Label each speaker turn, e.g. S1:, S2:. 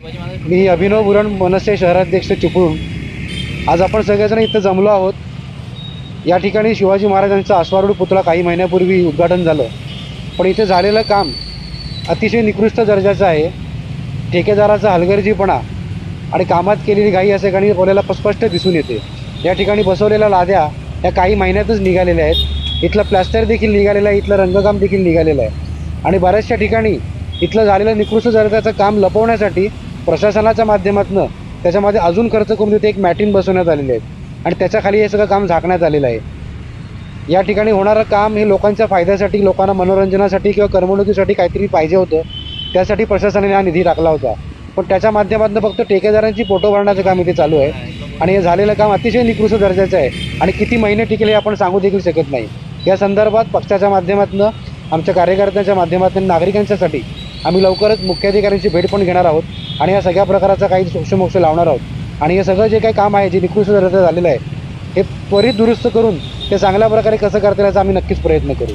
S1: म्हणजे मी अभिनव बुरण मनसे शहराध्यक्ष चिपळूण. आज आपण सगळेजण इथं जमलो आहोत. या ठिकाणी शिवाजी महाराजांचा अश्वारूढ पुतळा काही महिन्यापूर्वी उद्घाटन झालं. पण इथे झालेलं काम अतिशय निकृष्ट दर्जाचं आहे. ठेकेदाराचा हलगर्जीपणा आणि कामात केलेली घाई असे ठिकाणी आपल्याला स्पष्ट दिसून येते. या ठिकाणी बसवलेल्या लाद्या या काही महिन्यातच निघालेल्या आहेत. इथलं प्लॅस्टर देखील निघालेलं आहे इथलं रंगकाम देखील निघालेलं आहे. आणि बऱ्याचशा ठिकाणी इथलं झालेलं निकृष्ट दर्जाचं काम लपवण्यासाठी प्रशासनाच्या माध्यमातून त्याच्यामध्ये अजून खर्च करून तिथे एक मॅटिन बसवण्यात आलेले आहेत आणि त्याच्याखाली हे सगळं काम झाकण्यात आलेलं आहे. या ठिकाणी होणारं काम हे लोकांच्या फायद्यासाठी लोकांना मनोरंजनासाठी किंवा करमणुकीसाठी काहीतरी पाहिजे होतं. त्यासाठी प्रशासनाने हा निधी टाकला होता. पण त्याच्या माध्यमातून फक्त ठेकेदारांची फोटो भरण्याचं काम इथे चालू आहे. आणि हे झालेलं काम अतिशय निकृष्ट दर्जाचं आहे. आणि किती महिने टिकेल हे आपण सांगू देखील शकत नाही. या संदर्भात पक्षाच्या माध्यमातून आमच्या कार्यकर्त्यांच्या माध्यमातून नागरिकांच्यासाठी आम्ही लवकरच मुख्याधिकाऱ्यांची भेट पण घेणार आहोत आणि या सगळ्या प्रकाराचा काही सोक्षमोक्ष लावणार आहोत. आणि हे सगळं जे काही काम आहे जे निकृष्ट दर्जाचं झालेलं आहे हे त्वरित दुरुस्त करून ते चांगल्या प्रकारे कसं करता येईल याचा आम्ही नक्कीच प्रयत्न करू.